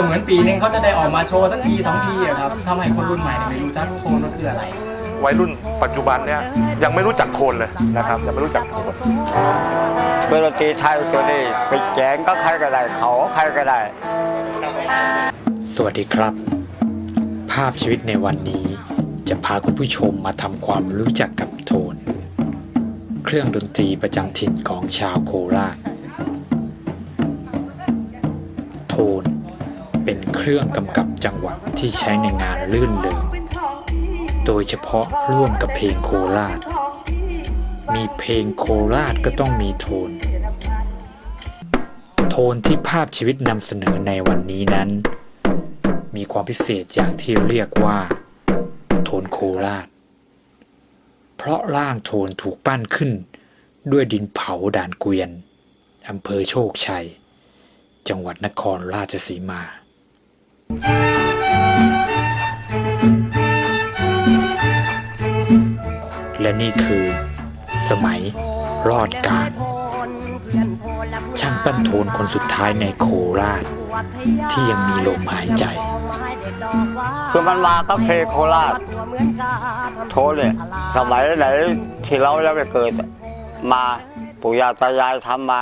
ว่าก็เหมือนปีนึงเขาจะได้ออกมาโชว์สักทีสองทีอะครับทำให้คนรุ่นใหม่ไม่รู้จักโทนว่าคืออะไร วัยรุ่นปัจจุบันเนี่ยยังไม่รู้จักโทนเลยนะครับยังไม่รู้จักโทนเพื่อดนตรีไทยตัวนี้ไปแจงก็ใครก็ได้เขาใครก็ได้ สวัสดีครับ ภาพชีวิตในวันนี้จะพาคุณผู้ชมมาทำความรู้จักกับโทน เครื่องดนตรีประจำถิ่นของชาวโคราช เครื่องกำกับจังหวะที่ใช้ในงานลื่นเริงโดยเฉพาะร่วมกับเพลงโคราช มีเพลงโคราชก็ต้องมีโทน โทนที่ภาพชีวิตนำเสนอในวันนี้นั้น มีความพิเศษอย่างที่เรียกว่า โทนโคราช เพราะร่างโทนถูกปั้นขึ้นด้วยดินเผาด่านเกวียนอำเภอโชคชัย จังหวัดนครราชสีมา และนี่คือ สมัยรอดการ ช่างปั้นโทนคนสุดท้ายในโคราช ที่ยังมีลมหายใจ คือมันมาก็เพลงโคราช โทษเลยสมัยไหนที่เรายังไม่เกิด มาปู่ย่าตายายทำมา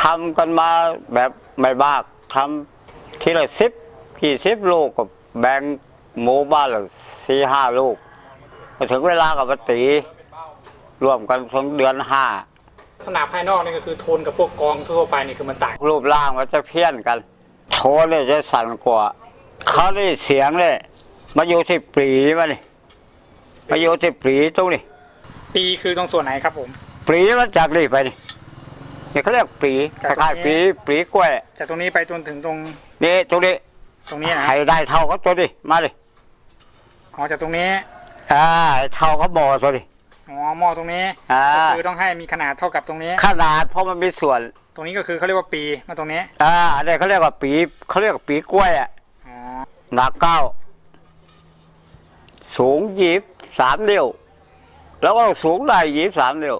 ทำกันมาแบบไม่บากทำทีละสิบ กี่สิบลูกก็แบ่งหมู่บ้านละสี่ห้าลูกพอถึงเวลากับมาตีรวมกันถึงเดือนห้าลักษณะภายนอกนี่ก็คือโทนกับพวกกองทั่วไปนี่คือมันต่างรูปร่างมันจะเพี้ยนกัน โทนเนี่ยจะสั่นกว่าเขาได้เสียงเลยมาอยู่ที่ปรีมานี่มาอยู่ที่ปรีตรงนี้ปีคือตรงส่วนไหนครับผม ปรีมันจากนี่ไปนี่นี่เขาเรียกปรีคจากตรงนี้ล้ายๆปรีปรีกล้วยจากตรงนี้ไปจนถึงตรงนี่ตรงนี้ ตรงนี้นะให้ได้เท่าเขาตัวนี้มาดิอ๋อจากตรงนี้อ่าให้เท่าเขาบ่อตัวนี้อ๋อหม้อตรงนี้อ่า ก็คือต้องให้มีขนาดเท่ากับตรงนี้ ขนาดเพราะมันมีส่วนตรงนี้ก็คือเขาเรียกว่าปีมาตรงนี้อ่าอันนี้เขาเรียกว่าปีเขาเรียกว่าปีกล้วยอะอ๋อหนักเก้าสูงยีบสามเดียวแล้วก็สูงได้ยีบสามเดียว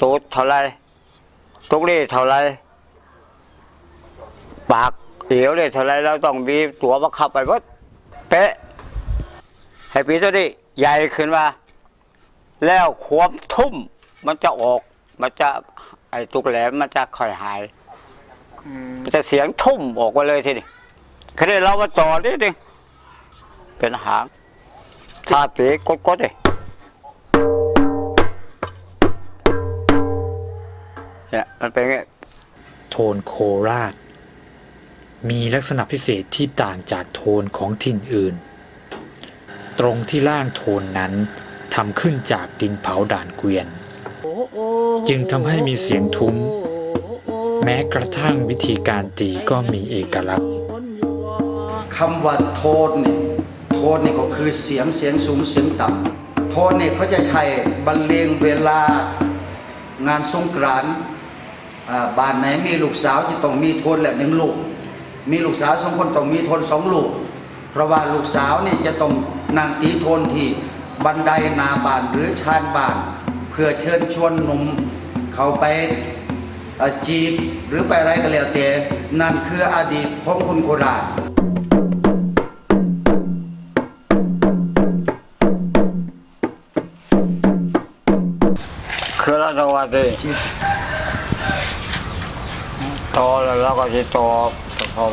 ตูดเท่าไรตรงนี้เท่าไรปาก เอียวเนี่ยเท่าไรเราต้องมีตัวมาขับไปวัดเป๊ะให้ปีตัวนี้ใหญ่ขึ้นมา แล้วความทุ่มมันจะออก มันจะไอ้ตุกแหลมมันจะค่อยหายอืมมันจะเสียงทุ่มออกไปเลยทีนี้คือนี้เรามาต่อนิดนึงเป็นหางถ้าตีกดกดๆเลยเนี่ยมันเป็นอย่างงี้โทนโคราช มีลักษณะพิเศษที่ต่างจากโทนของถิ่นอื่น ตรงที่ร่างโทนนั้นทำขึ้นจากดินเผาด่านเกวียน จึงทำให้มีเสียงทุ้ม แม้กระทั่งวิธีการตีก็มีเอกลักษณ์คำว่าโทนนี่โทนนี่ก็คือเสียงเสียงสูงเสียงต่ำโทนนี่เขาจะใช้บรรเลงเวลางานสงกรานต์บ้านไหนมีลูกสาวจะต้องมีโทนแหละหนึ่งลูก มีลูกสาวสองคนต้องมีโทนสองลูก เพราะว่าลูกสาวนี่จะต้องนั่งตีโทนที่บันไดหนาบ้านหรือชานบ้านเพื่อเชิญชวนหนุ่มเขาไปเอ่อจีบหรือไปอะไรก็แล้วแต่นั่นคืออดีตของคนโคราชคือเราจะว่าดิต่อแล้วเราก็จะต่อ พอ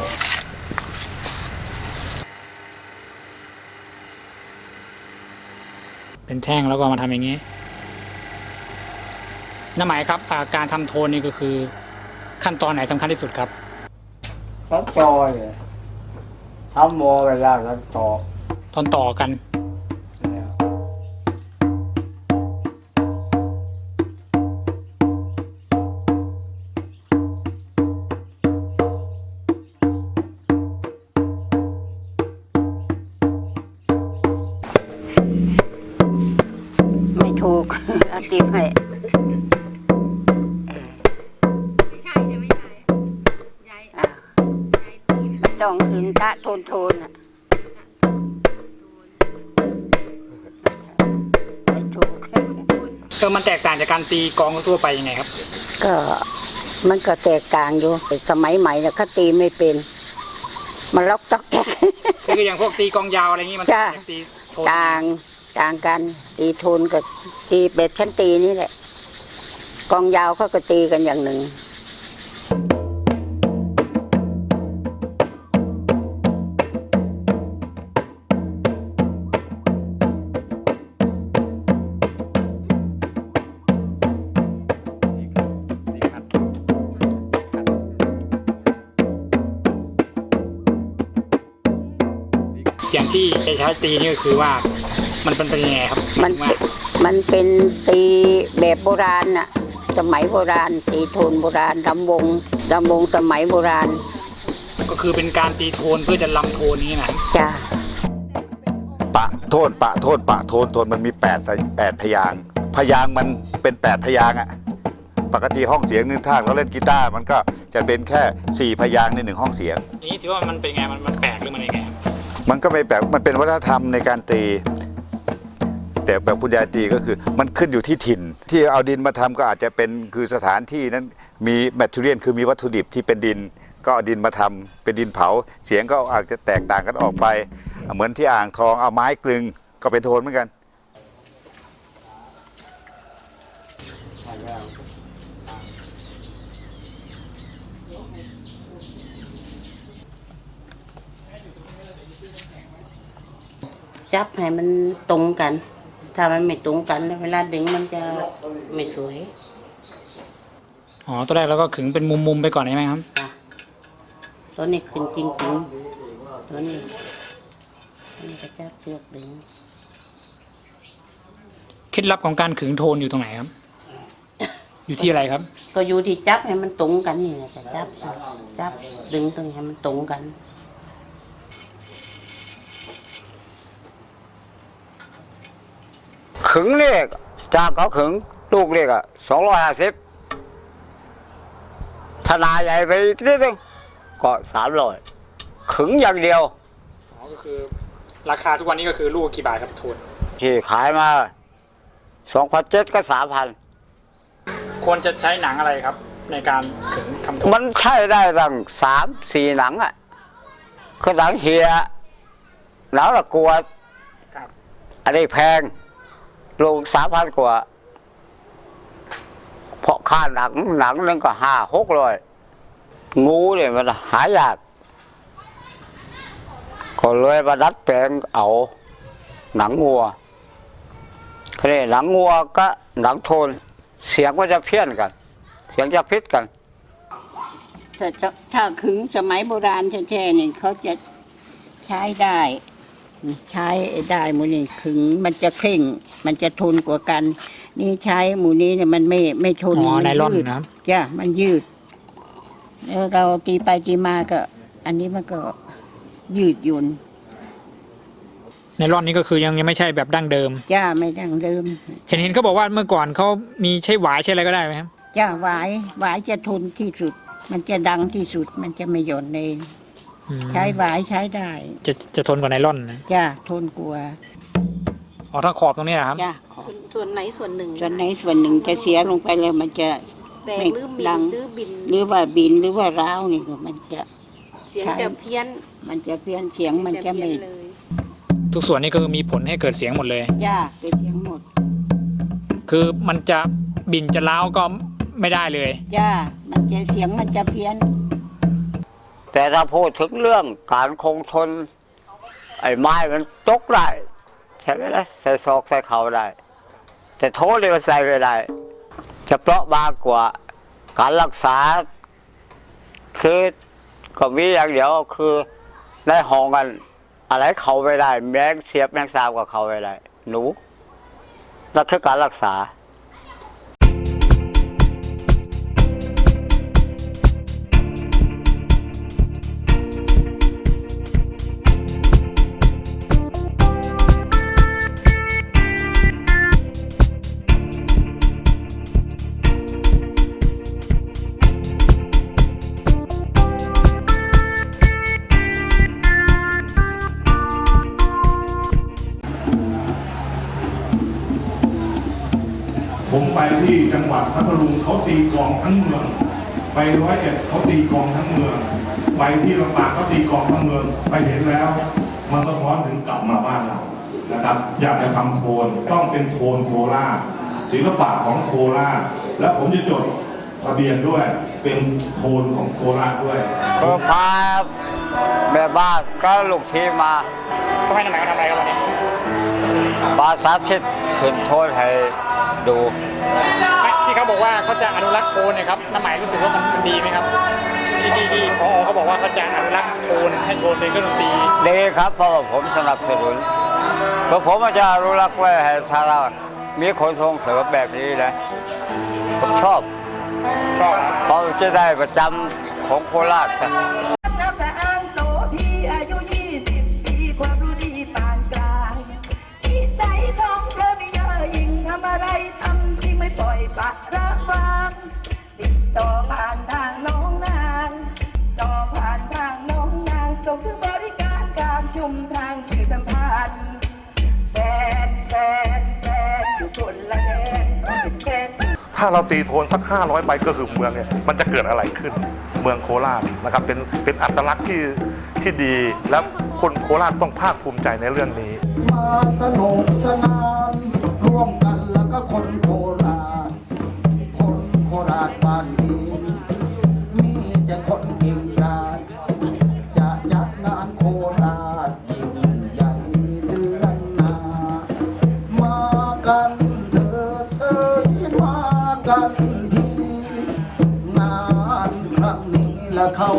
เป็นแท่งแล้วก็มาทำอย่างนี้นั่นหมายครับอ่าการทำโทนนี่ก็คือ ขั้นตอนไหนสำคัญที่สุดครับแล้วจอยทำโมเวลาแล้วต่อตอนต่อกัน นโทนอะไม่ถูกก็มันแตกต่างจากการตีกลองทั่วไปยังไงครับ ก็มันก็แตกต่างอยู่แต่สมัยใหม่เนี่ยเขาตีไม่เป็น มันล็อกตอกแตก คืออย่างพวกตีกองยาวอะไรอย่างงี้มันจ้ะตีโทนต่างต่างกัน ตีโทนกับตีแบบชั้นตีนี่แหละกองยาวเขาก็ตีกันอย่างหนึ่งอย่าง ที่จะใช้ตีนี่ก็คือว่า มันเป็นเป็นยังไงครับมันว่ามันเป็นตีแบบโบราณน่ะ สมัยโบราณ ตีโทนโบราณรำวงรำวงสมัยโบราณก็คือเป็นการตีโทนเพื่อจะลำโทนนี้นะจ้าปะโทษปะโทษปะโทนโทนมันมี8ปดแปดพยางค์พยางค์มันเป็น8พยางค์อะปกติห้องเสียงหนึ่งท่าเราเล่นกีตาร์มันก็จะเป็นแค่4พยางค์ในหนึ่งห้องเสียงอย่างนี้ถือว่ามันเป็นไงมันมันแปลก มันก็ไม่แปลกมันเป็นวัฒนธรรมในการตี แต่แบบคุณยายตีก็คือ มันขึ้นอยู่ที่ถิ่น ที่เอาดินมาทำก็อาจจะเป็นคือสถานที่นั้นมีแมทเทียนคือมีวัตถุดิบที่เป็นดิน ก็เอาดินมาทำเป็นดินเผา เสียงก็อาจจะแตกต่างกันออกไป เหมือนที่อ่างทองเอาไม้กลึงก็เป็นโทนเหมือนกัน จับให้มันตรงกัน ถ้ามันไม่ตรงกันแล้วเวลาดึงมันจะไม่สวย อ๋อตัวแรกเราก็ขึงเป็นมุมๆไปก่อนใช่ไหมครับตัวนี้ขึ้นจริงๆตัวนี้ตัวนี้ก็จับเสือกดึง เคล็ดลับของการขึงโทนอยู่ตรงไหนครับ อยู่ที่อะไรครับ ก็อยู่ที่จับให้มันตรงกันนี่แหละจะจับ จับดึงตรงนี้ให้มันตรงกัน ขึงเลขจากเขาขึงลูกเลขอะสองร้อยห้าสิบธนาใหญ่ไปอีกนิดนึงก็สามร้อยขึงอย่างเดียวอ๋อก็คือ ราคาทุกวันนี้ก็คือลูกกี่บาทครับโทนที่ขายมาสองพันเจ็ดก็สามพันควรจะใช้หนังอะไรครับ ในการขึงทำโทนมันใช้ได้ตั้งสามสี่หนังอะคือหนังเฮียหนังละกวด ครับ อันนี้แพง ลงสามพันกว่าเพราะค่าหนังหนังนึงก็ห้าหกร้อยงูเนี่ยมันหายากก็เลยมาดัดแปลงเอา หนังงัวทีนี้หนังงัวก็หนังโทน เสียงก็จะเพี้ยนกัน เสียงจะพิษกันถ้าถ้าขึงสมัยโบราณแท้ๆนี่เขาจะใช้ได้ ใช้ได้หมูนี่ขึงมันจะเคร่ง มันจะทนกว่ากัน นี่ใช้หมูนี้เนี่ยมันไม่ไม่ทนอ๋อมัไนลอนยืดนะครับจ้ะมันยืดแล้วเราตีไปตีมาก็ อันนี้มันก็ยืดหยุ่นไนลอนนี่ก็คือยังยังไม่ใช่แบบดั้งเดิม จ้าไม่ดังเดิม เห็นเห็นเขาบอกว่าเมื่อก่อนเขามีใช้หวายใช้อะไรก็ได้ไหมครับ จ้าหวายหวายจะทนที่สุด มันจะดังที่สุด มันจะไม่หย่อนเอง อืมใช้หวายใช้ได้จะจะทนกว่าไนลอนนะจ้าทนกลัวาอ๋อถ้าขอบตรงนี้นะครับ จ้าส่วนส่วนไหนส่วนหนึ่งส่วนไหนส่วนหนึ่งจะเสียลงไปแล้วมันจะ แตกหรือบิดันง หรือบิน หรือว่าบินหรือว่าร้าวนี่ก็มันจะเสียงใช่จะเพี้ยนมันจะเพี้ยนเสียงมันจะไม่เพี้ยนเลย ทุกส่วนนี่ก็คือมีผลให้เกิดเสียงหมดเลย จ้าเป็นเสียงหมดคือมันจะบินจะล้าวก็ไม่ได้เลย จ้ามันจะเสียงมันจะเพี้ยน แต่ถ้าพูดถึงเรื่องการคงทน ไอ้ไม้มันตกได้ใช่ไหมล่ะใส่ซอกใส่เข่าได้ แต่โทษเลยมันใส่ไม่ได้จะเปราะบางกว่าการรักษา คือก็มีอย่างเดียวคือในห้องกัน อะไรเขาไม่ได้ แมงเสียบแมงสาบกับเขาไม่ได้ หนูนั่นคือการรักษา ผมไปที่จังหวัดพัทลุงเขาตีกลองทั้งเมืองไปไปร้อยเอ็ดเขาตีกลองทั้งเมือง ไปที่ลำปางเขาตีกลองทั้งเมือง ไปเห็นแล้วมันสะท้อนถึงกลับมาบ้านเรานะครับ อยากจะทำโทนต้องเป็นโทนโคราชศิลปะของโคราชและผมจะจดทะเบียนด้วยเป็นโทนของโคราชด้วยก็พาแม่บ้านก็ลูกทีมมาทำไมน้ำใหม่เขาทำอะไรกันวันนี้บาสาธิตขึ้นโทษให้ ดู ที่เขาบอกว่าเขาจะอนุรักษ์โทนเนี่ยครับน้ำใหม่รู้สึกว่ามันมันดีไหมครับ ที่ที่ที่พอเขาบอกว่าเขาจะอนุรักษ์โทนให้โทนเป็นเครื่องดนตรีดีครับเพราะว่าผมสนับสนุนเพราะผมจะรู้รักษ์ไว้ให้ถ้าเรามีคนส่งเสริมแบบนี้นะผมชอบชอบเพราะจะได้ประจำของโคราช ติดต่อผ่านทางน้องนาง ต่อผ่านทางน้องนางส่งถึงบริการการชุมทางสื่อสัมพันธ์แฟนแฟนแฟนอยู่คนละแดนเป็นแฟน ถ้าเราตีโทนสัก 500ใบก็คือเมืองเนี่ยมันจะเกิดอะไรขึ้น เมืองโคราชนะครับเป็นเป็นอัตลักษณ์ที่ที่ดีและคนโคราชต้องภาคภูมิใจในเรื่องนี้ มาสนุกสนานร่วมกันแล้วก็คนโคราช คนโคราชบ้าน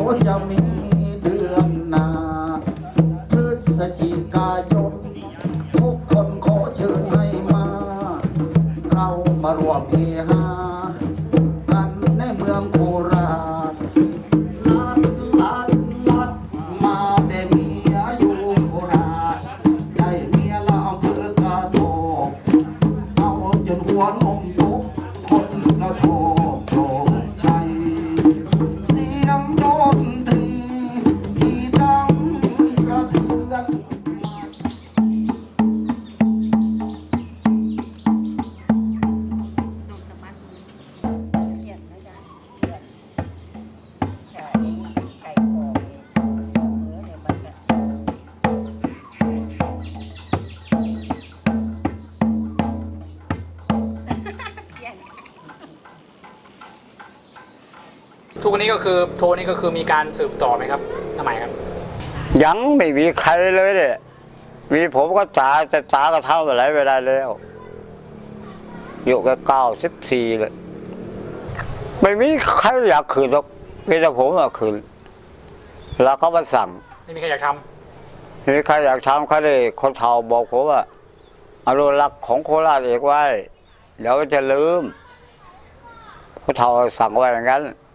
และ กวันนี้ก็คือโทนนี่ก็คือมีการสืบต่อไหมครับน้ำใหม่ครับ ยังไม่มีใครเลยเนี่ยมีผมก็จ๋าแต่จ๋าก็เท่าอะไรไม่ได้แล้ว อยู่กับเก้าสิบสี่เลยไม่มีใครอยากขืนหรอกมีแต่ผมอยากขืนแล้วเขามาสั่งไม่มีใครอยากทไม่มีใครอยากทำเขาเลยคนเฒ่าบอกผมว่าอนุรักษ์ของโคราชเอกไว้เดี๋ยวจะลืมคนเฒ่าสั่งไว้อย่างนั้นำ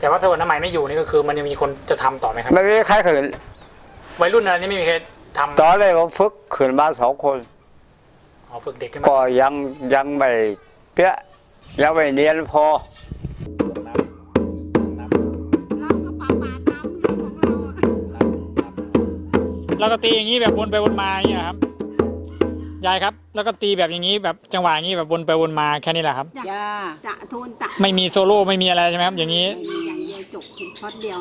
แต่ว่าถ้าวันน้ำใหม่ไม่อยู่นี่ก็คือ มันยังมีคนจะทำต่อไหมครับ ไม่มีใครขืนวัยรุ่นอะไรนี่ไม่มีใครทำตอนแรกผมฝึกขืนมาสองคน อ๋อฝึกเด็กขึ้นก็มายังยังไม่เปี้ยยังไม่เนียนพอ เราก็ป่าป่าตามเรื่องของเราอะแล้วก็ตีอย่างนี้แบบวนไปวนมาอย่างนี้ยครับ ยายครับ แล้วก็ตีแบบอย่างนี้แบบจังหวะอย่างนี้แบบวนไปวนมาแค่นี้แหละครับ จ้าจะโทนตะไม่มีโซโล่ไม่มีอะไรใช่ไหมครับอย่างนี้ไม่มีอย่างเดียวจบช็อตเดียว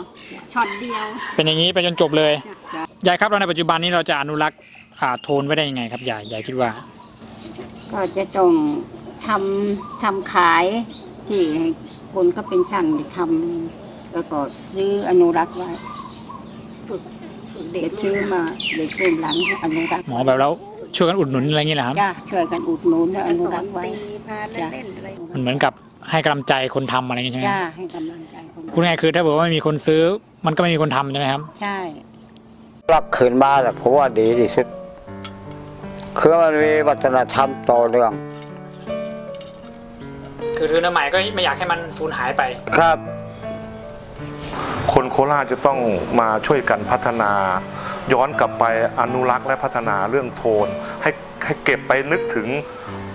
ช็อตเดียวเป็นอย่างนี้ไปจนจบเลยจ้ะยายครับแล้วในปัจจุบันนี้เราจะอนุรักษ์อ่าโทนไว้ได้ยังไงครับยายยายคิดว่าก็จะต้องทำทำขายที่ให้คนก็เป็นช่างทำแล้วก็ซื้ออนุรักษ์ไว้ฝึกฝึกเด็เด็กกซื้อมาเด็กรุ่นหลังอนุรักษ์หมอแบบแล้ว ช่วยกันอุดหนุนอะไรอย่างนี้แหละครับ จ้าช่วยกันอุดหนุนและอมานุสอรันกษ์ไว้ ตีพาเล่นๆอะไรมันเหมือนกับให้กำลังใจคนทำอะไรอย่างนี้ใช่ไหมจ้าให้กำลังใจคนพูดง่ายๆคือถ้าบอกว่าไม่มีคนซื้อ มันก็ไม่มีคนทำใช่ไหมครับ ใช่ รักขืนมาแต่ผมว่าดีที่สุด คือมันมีวัฒนธรรมต่อเนื่อง คือคือน้ำใหม่ก็ไม่อยากให้มันสูญหายไป ครับ คนโคราชจะต้องมาช่วยกันพัฒนา ย้อนกลับไปอนุรักษ์และพัฒนาเรื่องโทน ให้ให้เก็บไปนึกถึง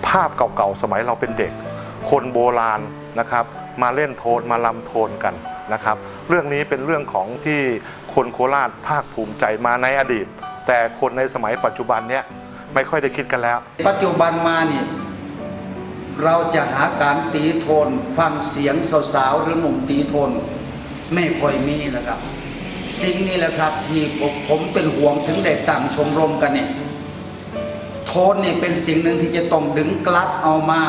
ภาพเก่าๆสมัยเราเป็นเด็ก คนโบราณนะครับมาเล่นโทนมาลำโทนกันนะครับ เรื่องนี้เป็นเรื่องของที่คนโคราชภาคภูมิใจมาในอดีต แต่คนในสมัยปัจจุบันเนี้ยไม่ค่อยได้คิดกันแล้ว ปัจจุบันมานี่เราจะหาการตีโทน ฟังเสียงสาวๆหรือหนุ่มตีโทน ไม่ค่อยมีนะครับ สิ่งนี้แหละครับ ที่ผมเป็นห่วงถึงได้ตั้งชมรมกันเนี่ยโทนนี่เป็นสิ่งหนึ่งที่จะต้องดึงกลับเอามา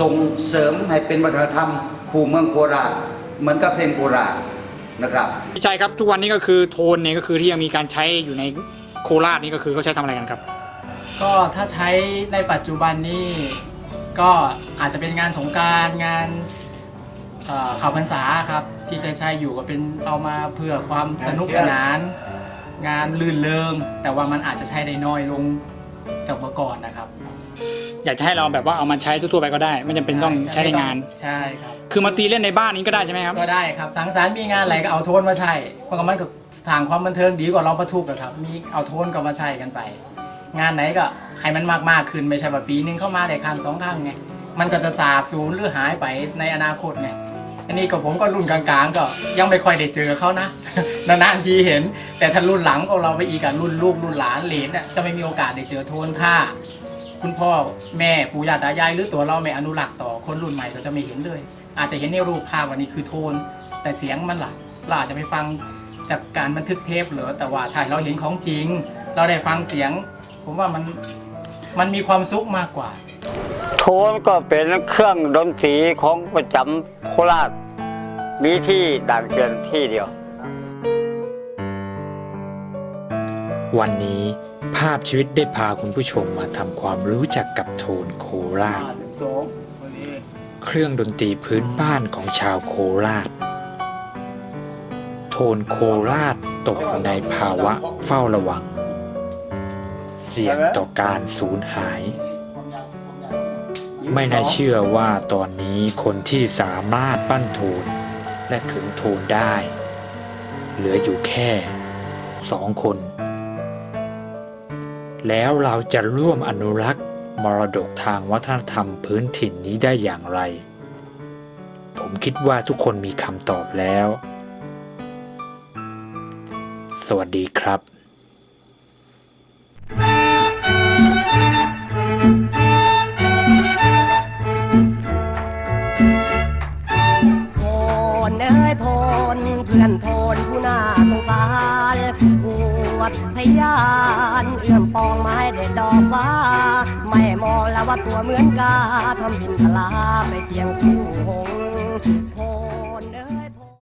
ส่งเสริมให้เป็นวัฒนธรรมคู่เมืองโคราชเหมือนกับเพลงโคราชนะครับพี่ชัยครับทุกวันนี้ก็คือโทนเนี่ยก็คือที่ยังมีการใช้อยู่ในโคราชนี่ก็คือเขาใช้ทำอะไรกันครับ ก็ถ้าใช้ในปัจจุบันนี้ก็อาจจะเป็นงานสงกรารงานเอ่อข่าวพรรษาครับ ที่ใช้ใช้อยู่ก็เป็นเอามาเพื่อความสนุกสนาน งานลื่นเริง แต่ว่ามันอาจจะใช้ได้น้อยลงจากเมื่อก่อนนะครับ อยากจะให้เราแบบว่าเอามาใช้ทั่วๆไปก็ได้ ไม่จำเป็นต้องใช้ในงาน ใช่ครับ คือมาตีเล่นในบ้านนี้ก็ได้ใช่ไหมครับ ก็ได้ครับสังสรรค์มีงานอะไรก็เอาโทนมาใช้เพราะว่ามันก็ทางความบันเทิงดีกว่าร้องประทุกอะครับ มีเอาโทนก็มาใช้กันไป งานไหนก็ให้มันมากมากๆขึ้นไม่ใช่ว่าปีนึงเข้ามาได้ครั้งสองครั้งไงมันก็จะสาบสูญหรือหายไปในอนาคตไง อันนี้ก็ผมก็รุ่นกลางๆ ก็ยังไม่ค่อยได้เจอเขานะ นานๆทีเห็น แต่ถ้ารุ่นหลังของเราไปอีกอะรุ่นลูกรุ่นหลานเหลนอะจะไม่มีโอกาสได้เจอโทนถ้าคุณพ่อแม่ปู่ย่าตายายหรือตัวเราไม่อนุรักษ์ต่อคนรุ่นใหม่ก็จะไม่เห็นเลย อาจจะเห็นในรูปภาพวันนี้คือโทน แต่เสียงมันล่ะเราอาจจะไปฟังจากการบันทึกเทปเหรอแต่ว่าถ้าเราเห็นของจริง เราได้ฟังเสียง ผมว่ามันมันมีความสุขมากกว่า โทนก็เป็นเครื่องดนตรีของประจำโคราช มีที่ด่านเกวียนที่เดียว วันนี้ภาพชีวิตได้พาคุณผู้ชมมาทำความรู้จักกับโทนโคราช เครื่องดนตรีพื้นบ้านของชาวโคราช โทนโคราชตกในภาวะเฝ้าระวัง เสี่ยงต่อการสูญหาย ไม่น่าเชื่อว่าตอนนี้คนที่สามารถปั้นโทนและขึงโทนได้ เหลืออยู่แค่สองคน แล้วเราจะร่วมอนุรักษ์มรดกทางวัฒนธรรมพื้นถิ่นนี้ได้อย่างไร ผมคิดว่าทุกคนมีคำตอบแล้ว สวัสดีครับ ยานเอื้อมปองไม้เด็ดดอกฟ้า ไม่มองแล้วว่าตัวเหมือนกาทำบินทลาไปเคียงคู่หง